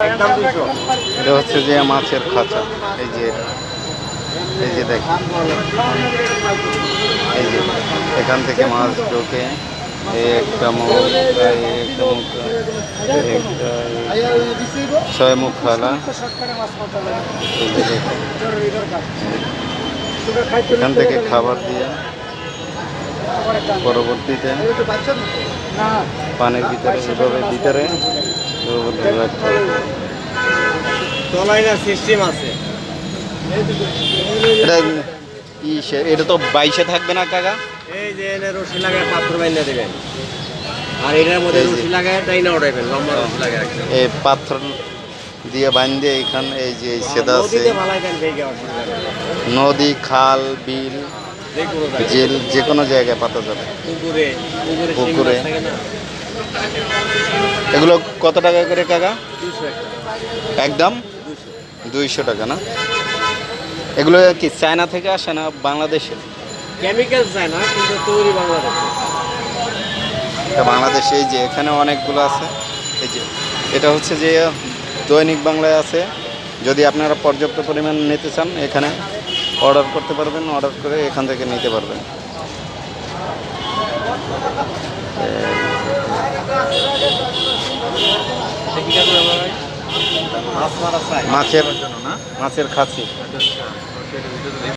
এটা হচ্ছে যে মাছের খাঁচা এই যে এই যে দেখ এই যে, এখান থেকে মাছ ঢোকে এই একটা মুখ একটা মুখ ছয় মুখ খালা। এখান থেকে খাবার দিয়ে পরবর্তীতে পানির ভিতরে ভিতরে হবে। তলায় না সিস্টেম আছে। এটা ই সে- এটা তো বাইশে থাকবে না কাকা? এই যে এনে রশি লাগায় পাথর বাইন্দা দেবেন। আর এটার মধ্যে রশি লাগায় টাইনা উঠাইবেন লম্বা রশি লাগায় এই পাথর দিয়ে বাঁধে এখানে এই যে সেদা আছে। নদী খাল বিল জেল যে কোনো জায়গায় পাতা যাবে। পুকুরে না। এগুলো কত টাকা করে কাকা? একদম? দুইশো টাকা না? এগুলো কি চায়না থেকে আসে না বাংলাদেশে? কেমিক্যাল চায় না কিন্তু তৈরি বাংলাদেশে। এই যে এখানে অনেকগুলো আছে এই যে এটা হচ্ছে যে দৈনিক বাংলায় আছে। যদি আপনারা পর্যাপ্ত পরিমাণ নিতে চান এখানে অর্ডার করতে পারবেন অর্ডার করে এখান থেকে নিতে পারবেন। মাছের মাছের খাসি।